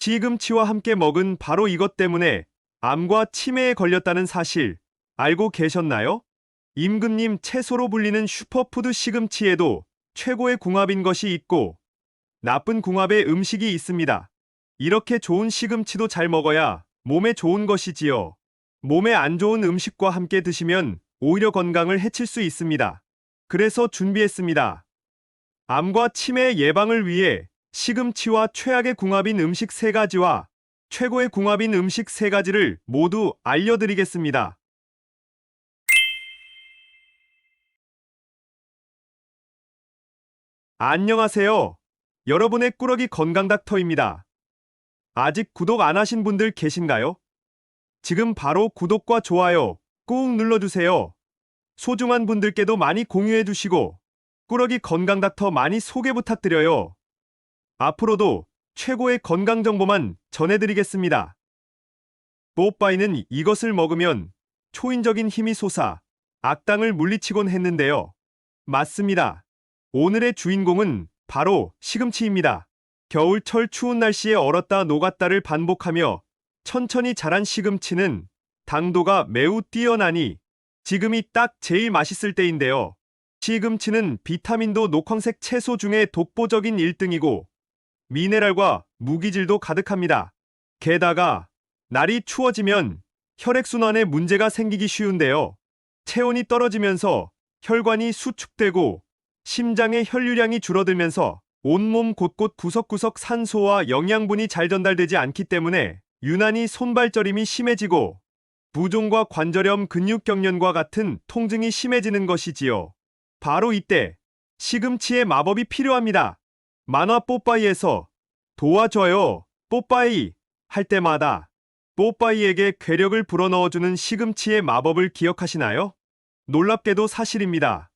시금치와 함께 먹은 바로 이것 때문에 암과 치매에 걸렸다는 사실 알고 계셨나요? 임금님 채소로 불리는 슈퍼푸드 시금치에도 최고의 궁합인 것이 있고 나쁜 궁합의 음식이 있습니다. 이렇게 좋은 시금치도 잘 먹어야 몸에 좋은 것이지요. 몸에 안 좋은 음식과 함께 드시면 오히려 건강을 해칠 수 있습니다. 그래서 준비했습니다. 암과 치매 예방을 위해 시금치와 최악의 궁합인 음식 세가지와 최고의 궁합인 음식 세가지를 모두 알려드리겠습니다. 안녕하세요. 여러분의 꾸러기 건강 닥터입니다. 아직 구독 안 하신 분들 계신가요? 지금 바로 구독과 좋아요 꾹 눌러주세요. 소중한 분들께도 많이 공유해 주시고 꾸러기 건강 닥터 많이 소개 부탁드려요. 앞으로도 최고의 건강 정보만 전해드리겠습니다. 뽀빠이는 이것을 먹으면 초인적인 힘이 솟아 악당을 물리치곤 했는데요. 맞습니다. 오늘의 주인공은 바로 시금치입니다. 겨울철 추운 날씨에 얼었다 녹았다를 반복하며 천천히 자란 시금치는 당도가 매우 뛰어나니 지금이 딱 제일 맛있을 때인데요. 시금치는 비타민도 녹황색 채소 중에 독보적인 1등이고 미네랄과 무기질도 가득합니다. 게다가 날이 추워지면 혈액순환에 문제가 생기기 쉬운데요. 체온이 떨어지면서 혈관이 수축되고 심장의 혈류량이 줄어들면서 온몸 곳곳 구석구석 산소와 영양분이 잘 전달되지 않기 때문에 유난히 손발저림이 심해지고 부종과 관절염, 근육 경련과 같은 통증이 심해지는 것이지요. 바로 이때 시금치의 마법이 필요합니다. 만화 뽀빠이에서 도와줘요, 뽀빠이 할 때마다 뽀빠이에게 괴력을 불어넣어주는 시금치의 마법을 기억하시나요? 놀랍게도 사실입니다.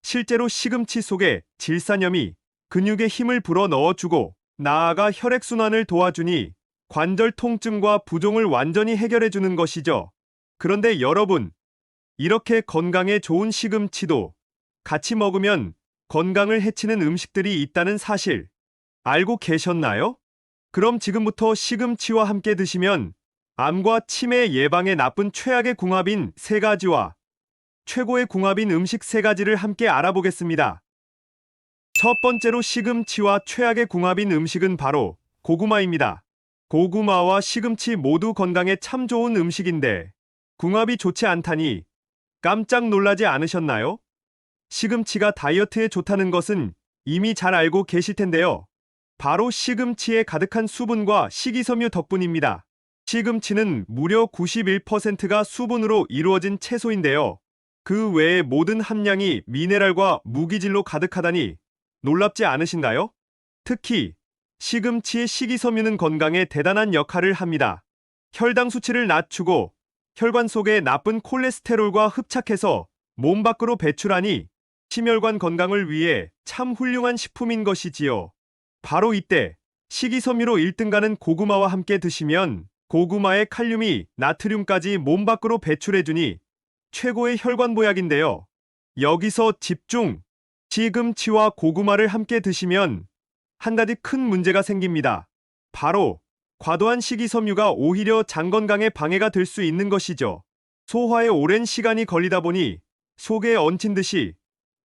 실제로 시금치 속에 질산염이 근육에 힘을 불어넣어주고 나아가 혈액순환을 도와주니 관절 통증과 부종을 완전히 해결해주는 것이죠. 그런데 여러분, 이렇게 건강에 좋은 시금치도 같이 먹으면 건강을 해치는 음식들이 있다는 사실 알고 계셨나요? 그럼 지금부터 시금치와 함께 드시면 암과 치매 예방에 나쁜 최악의 궁합인 세 가지와 최고의 궁합인 음식 세 가지를 함께 알아보겠습니다. 첫 번째로 시금치와 최악의 궁합인 음식은 바로 고구마입니다. 고구마와 시금치 모두 건강에 참 좋은 음식인데 궁합이 좋지 않다니 깜짝 놀라지 않으셨나요? 시금치가 다이어트에 좋다는 것은 이미 잘 알고 계실 텐데요. 바로 시금치에 가득한 수분과 식이섬유 덕분입니다. 시금치는 무려 91%가 수분으로 이루어진 채소인데요. 그 외의 모든 함량이 미네랄과 무기질로 가득하다니 놀랍지 않으신가요? 특히 시금치의 식이섬유는 건강에 대단한 역할을 합니다. 혈당 수치를 낮추고 혈관 속에 나쁜 콜레스테롤과 흡착해서 몸 밖으로 배출하니 심혈관 건강을 위해 참 훌륭한 식품인 것이지요. 바로 이때 식이섬유로 1등 가는 고구마와 함께 드시면 고구마의 칼륨이 나트륨까지 몸 밖으로 배출해주니 최고의 혈관 보약인데요. 여기서 집중! 시금치와 고구마를 함께 드시면 한 가지 큰 문제가 생깁니다. 바로 과도한 식이섬유가 오히려 장 건강에 방해가 될 수 있는 것이죠. 소화에 오랜 시간이 걸리다 보니 속에 얹힌 듯이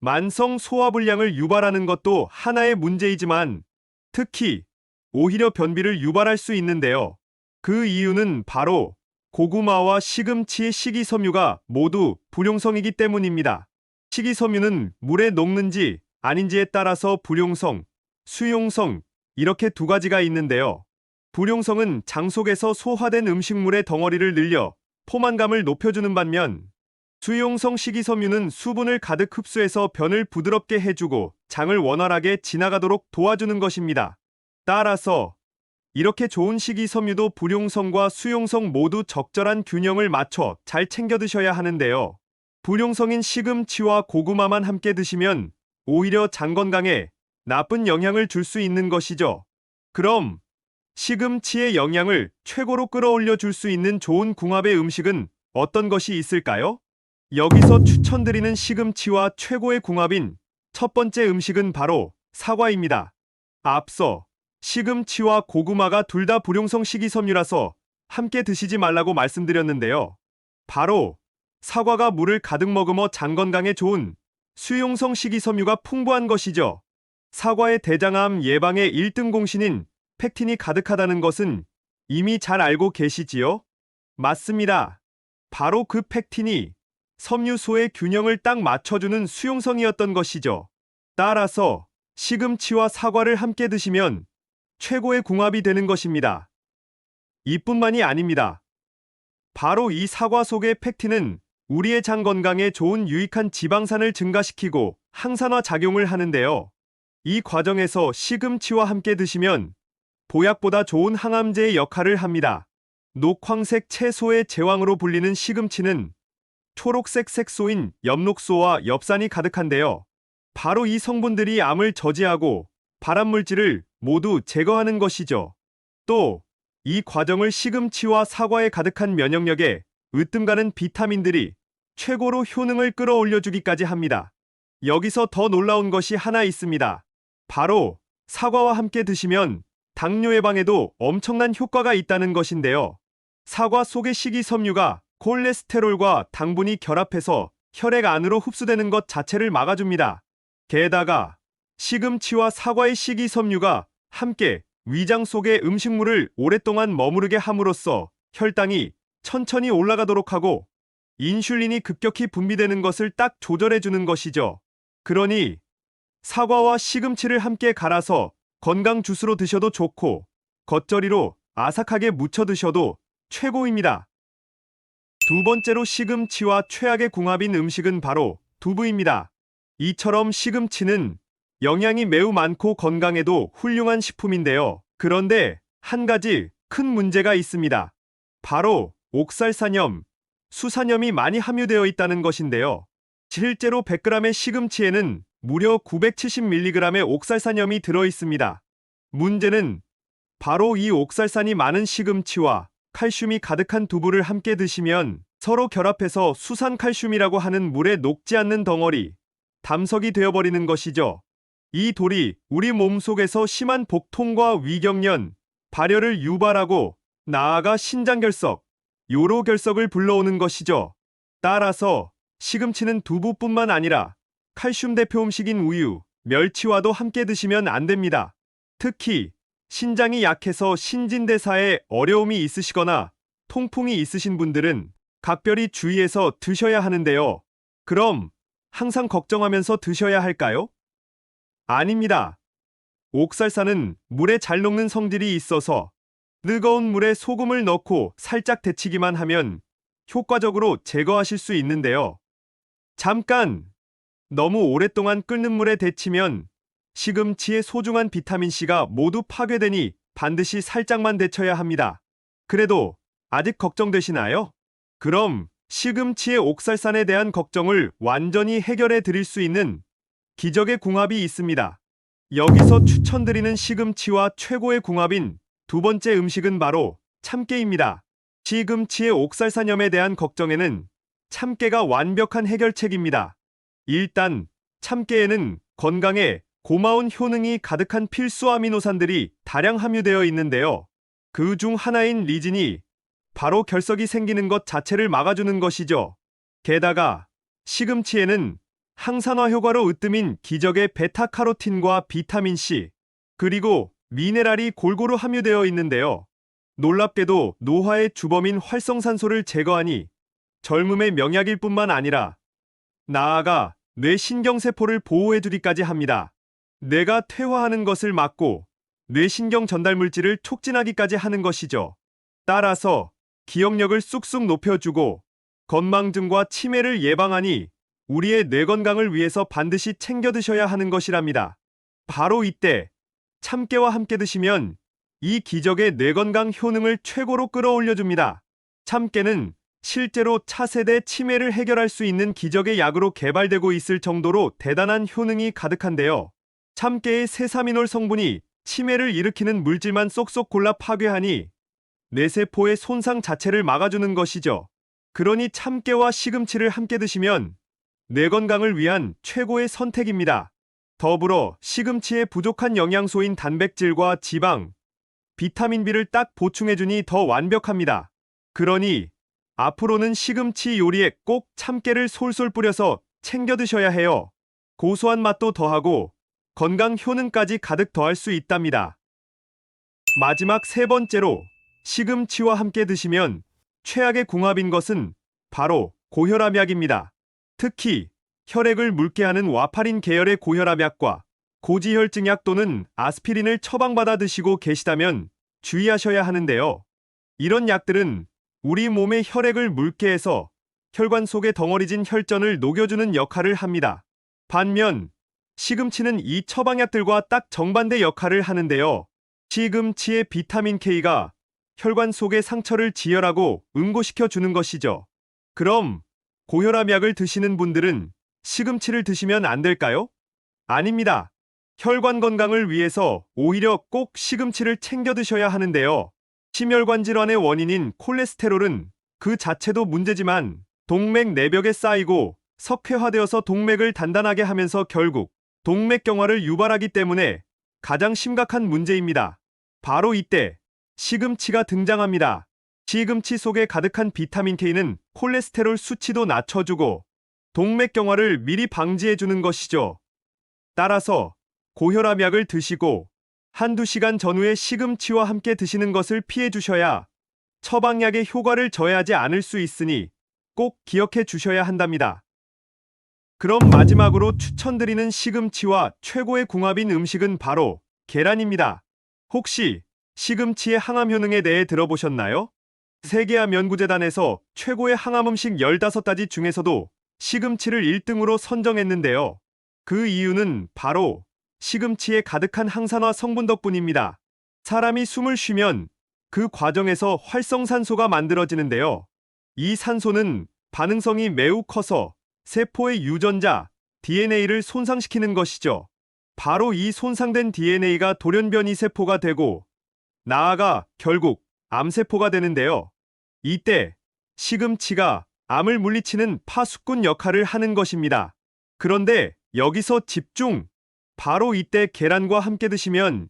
만성 소화불량을 유발하는 것도 하나의 문제이지만 특히 오히려 변비를 유발할 수 있는데요. 그 이유는 바로 고구마와 시금치의 식이섬유가 모두 불용성이기 때문입니다. 식이섬유는 물에 녹는지 아닌지에 따라서 불용성, 수용성 이렇게 두 가지가 있는데요. 불용성은 장 속에서 소화된 음식물의 덩어리를 늘려 포만감을 높여주는 반면 수용성 식이섬유는 수분을 가득 흡수해서 변을 부드럽게 해주고 장을 원활하게 지나가도록 도와주는 것입니다. 따라서 이렇게 좋은 식이섬유도 불용성과 수용성 모두 적절한 균형을 맞춰 잘 챙겨 드셔야 하는데요. 불용성인 시금치와 고구마만 함께 드시면 오히려 장 건강에 나쁜 영향을 줄 수 있는 것이죠. 그럼 시금치의 영양을 최고로 끌어올려 줄 수 있는 좋은 궁합의 음식은 어떤 것이 있을까요? 여기서 추천드리는 시금치와 최고의 궁합인 첫 번째 음식은 바로 사과입니다. 앞서 시금치와 고구마가 둘 다 불용성 식이섬유라서 함께 드시지 말라고 말씀드렸는데요. 바로 사과가 물을 가득 머금어 장 건강에 좋은 수용성 식이섬유가 풍부한 것이죠. 사과의 대장암 예방의 1등 공신인 팩틴이 가득하다는 것은 이미 잘 알고 계시지요? 맞습니다. 바로 그 팩틴이 섬유소의 균형을 딱 맞춰주는 수용성이었던 것이죠. 따라서 시금치와 사과를 함께 드시면 최고의 궁합이 되는 것입니다. 이뿐만이 아닙니다. 바로 이 사과 속의 팩틴은 우리의 장 건강에 좋은 유익한 지방산을 증가시키고 항산화 작용을 하는데요. 이 과정에서 시금치와 함께 드시면 보약보다 좋은 항암제의 역할을 합니다. 녹황색 채소의 제왕으로 불리는 시금치는 초록색 색소인 엽록소와 엽산이 가득한데요. 바로 이 성분들이 암을 저지하고 발암물질을 모두 제거하는 것이죠. 또 이 과정을 시금치와 사과에 가득한 면역력에 으뜸가는 비타민들이 최고로 효능을 끌어올려 주기까지 합니다. 여기서 더 놀라운 것이 하나 있습니다. 바로 사과와 함께 드시면 당뇨 예방에도 엄청난 효과가 있다는 것인데요. 사과 속의 식이섬유가 콜레스테롤과 당분이 결합해서 혈액 안으로 흡수되는 것 자체를 막아줍니다. 게다가 시금치와 사과의 식이섬유가 함께 위장 속의 음식물을 오랫동안 머무르게 함으로써 혈당이 천천히 올라가도록 하고 인슐린이 급격히 분비되는 것을 딱 조절해 주는 것이죠. 그러니 사과와 시금치를 함께 갈아서 건강 주스로 드셔도 좋고 겉절이로 아삭하게 무쳐 드셔도 최고입니다. 두 번째로 시금치와 최악의 궁합인 음식은 바로 두부입니다. 이처럼 시금치는 영양이 매우 많고 건강에도 훌륭한 식품인데요. 그런데 한 가지 큰 문제가 있습니다. 바로 옥살산염, 수산염이 많이 함유되어 있다는 것인데요. 실제로 100g의 시금치에는 무려 970mg의 옥살산염이 들어 있습니다. 문제는 바로 이 옥살산이 많은 시금치와 칼슘이 가득한 두부를 함께 드시면 서로 결합해서 수산칼슘이라고 하는 물에 녹지 않는 덩어리, 담석이 되어버리는 것이죠. 이 돌이 우리 몸 속에서 심한 복통과 위경련, 발열을 유발하고 나아가 신장결석, 요로결석을 불러오는 것이죠. 따라서 시금치는 두부뿐만 아니라 칼슘 대표 음식인 우유, 멸치와도 함께 드시면 안 됩니다. 특히 신장이 약해서 신진대사에 어려움이 있으시거나 통풍이 있으신 분들은 각별히 주의해서 드셔야 하는데요. 그럼 항상 걱정하면서 드셔야 할까요? 아닙니다. 옥살산은 물에 잘 녹는 성질이 있어서 뜨거운 물에 소금을 넣고 살짝 데치기만 하면 효과적으로 제거하실 수 있는데요. 잠깐! 너무 오랫동안 끓는 물에 데치면 시금치의 소중한 비타민C가 모두 파괴되니 반드시 살짝만 데쳐야 합니다. 그래도 아직 걱정되시나요? 그럼 시금치의 옥살산에 대한 걱정을 완전히 해결해 드릴 수 있는 기적의 궁합이 있습니다. 여기서 추천드리는 시금치와 최고의 궁합인 두 번째 음식은 바로 참깨입니다. 시금치의 옥살산염에 대한 걱정에는 참깨가 완벽한 해결책입니다. 일단 참깨에는 건강에 고마운 효능이 가득한 필수 아미노산들이 다량 함유되어 있는데요. 그 중 하나인 리진이 바로 결석이 생기는 것 자체를 막아주는 것이죠. 게다가 시금치에는 항산화 효과로 으뜸인 기적의 베타카로틴과 비타민C, 그리고 미네랄이 골고루 함유되어 있는데요. 놀랍게도 노화의 주범인 활성산소를 제거하니 젊음의 명약일 뿐만 아니라 나아가 뇌 신경세포를 보호해주기까지 합니다. 뇌가 퇴화하는 것을 막고 뇌신경 전달 물질을 촉진하기까지 하는 것이죠. 따라서 기억력을 쑥쑥 높여주고 건망증과 치매를 예방하니 우리의 뇌 건강을 위해서 반드시 챙겨 드셔야 하는 것이랍니다. 바로 이때 참깨와 함께 드시면 이 기적의 뇌 건강 효능을 최고로 끌어올려 줍니다. 참깨는 실제로 차세대 치매를 해결할 수 있는 기적의 약으로 개발되고 있을 정도로 대단한 효능이 가득한데요. 참깨의 세사미놀 성분이 치매를 일으키는 물질만 쏙쏙 골라 파괴하니 뇌세포의 손상 자체를 막아주는 것이죠. 그러니 참깨와 시금치를 함께 드시면 뇌 건강을 위한 최고의 선택입니다. 더불어 시금치의 부족한 영양소인 단백질과 지방, 비타민 B를 딱 보충해주니 더 완벽합니다. 그러니 앞으로는 시금치 요리에 꼭 참깨를 솔솔 뿌려서 챙겨 드셔야 해요. 고소한 맛도 더하고 건강 효능까지 가득 더할 수 있답니다. 마지막 세 번째로 시금치와 함께 드시면 최악의 궁합인 것은 바로 고혈압 약입니다. 특히 혈액을 묽게 하는 와파린 계열의 고혈압 약과 고지혈증 약 또는 아스피린을 처방받아 드시고 계시다면 주의하셔야 하는데요. 이런 약들은 우리 몸의 혈액을 묽게 해서 혈관 속에 덩어리진 혈전을 녹여주는 역할을 합니다. 반면 시금치는 이 처방약들과 딱 정반대 역할을 하는데요. 시금치의 비타민 K가 혈관 속의 상처를 지혈하고 응고시켜 주는 것이죠. 그럼 고혈압 약을 드시는 분들은 시금치를 드시면 안 될까요? 아닙니다. 혈관 건강을 위해서 오히려 꼭 시금치를 챙겨 드셔야 하는데요. 심혈관 질환의 원인인 콜레스테롤은 그 자체도 문제지만 동맥 내벽에 쌓이고 석회화되어서 동맥을 단단하게 하면서 결국 동맥경화를 유발하기 때문에 가장 심각한 문제입니다. 바로 이때 시금치가 등장합니다. 시금치 속에 가득한 비타민 K는 콜레스테롤 수치도 낮춰주고 동맥경화를 미리 방지해주는 것이죠. 따라서 고혈압 약을 드시고 한두 시간 전후에 시금치와 함께 드시는 것을 피해 주셔야 처방약의 효과를 저해하지 않을 수 있으니 꼭 기억해 주셔야 한답니다. 그럼 마지막으로 추천드리는 시금치와 최고의 궁합인 음식은 바로 계란입니다. 혹시 시금치의 항암 효능에 대해 들어보셨나요? 세계암 연구재단에서 최고의 항암 음식 15가지 중에서도 시금치를 1등으로 선정했는데요. 그 이유는 바로 시금치에 가득한 항산화 성분 덕분입니다. 사람이 숨을 쉬면 그 과정에서 활성산소가 만들어지는데요. 이 산소는 반응성이 매우 커서 세포의 유전자, DNA를 손상시키는 것이죠. 바로 이 손상된 DNA가 돌연변이 세포가 되고 나아가 결국 암세포가 되는데요. 이때 시금치가 암을 물리치는 파수꾼 역할을 하는 것입니다. 그런데 여기서 집중! 바로 이때 계란과 함께 드시면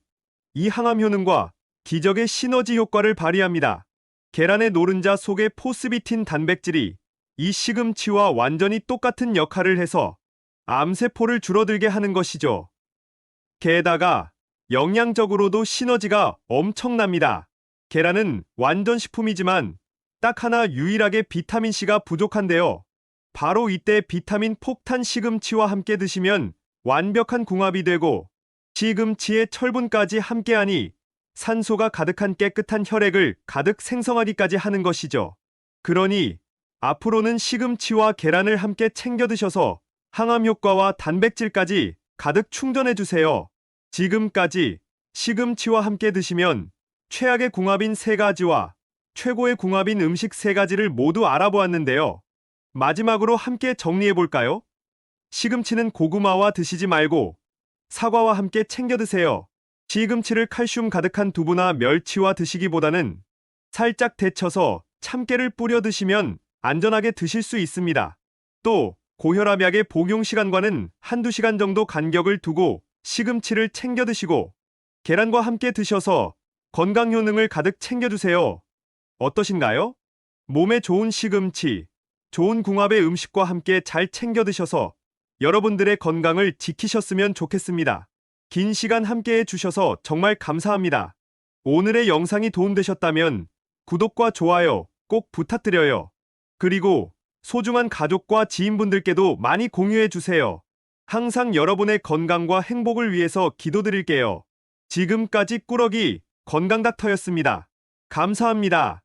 이 항암 효능과 기적의 시너지 효과를 발휘합니다. 계란의 노른자 속의 포스비틴 단백질이 이 시금치와 완전히 똑같은 역할을 해서 암세포를 줄어들게 하는 것이죠. 게다가 영양적으로도 시너지가 엄청납니다. 계란은 완전 식품이지만 딱 하나 유일하게 비타민C가 부족한데요. 바로 이때 비타민 폭탄 시금치와 함께 드시면 완벽한 궁합이 되고 시금치의 철분까지 함께하니 산소가 가득한 깨끗한 혈액을 가득 생성하기까지 하는 것이죠. 그러니 앞으로는 시금치와 계란을 함께 챙겨 드셔서 항암 효과와 단백질까지 가득 충전해 주세요. 지금까지 시금치와 함께 드시면 최악의 궁합인 세 가지와 최고의 궁합인 음식 세 가지를 모두 알아보았는데요. 마지막으로 함께 정리해 볼까요? 시금치는 고구마와 드시지 말고 사과와 함께 챙겨 드세요. 시금치를 칼슘 가득한 두부나 멸치와 드시기보다는 살짝 데쳐서 참깨를 뿌려 드시면 안전하게 드실 수 있습니다. 또 고혈압 약의 복용 시간과는 한두 시간 정도 간격을 두고 시금치를 챙겨 드시고 계란과 함께 드셔서 건강 효능을 가득 챙겨 주세요. 어떠신가요? 몸에 좋은 시금치, 좋은 궁합의 음식과 함께 잘 챙겨 드셔서 여러분들의 건강을 지키셨으면 좋겠습니다. 긴 시간 함께 해 주셔서 정말 감사합니다. 오늘의 영상이 도움되셨다면 구독과 좋아요 꼭 부탁드려요. 그리고 소중한 가족과 지인분들께도 많이 공유해 주세요. 항상 여러분의 건강과 행복을 위해서 기도드릴게요. 지금까지 꾸러기 건강닥터였습니다. 감사합니다.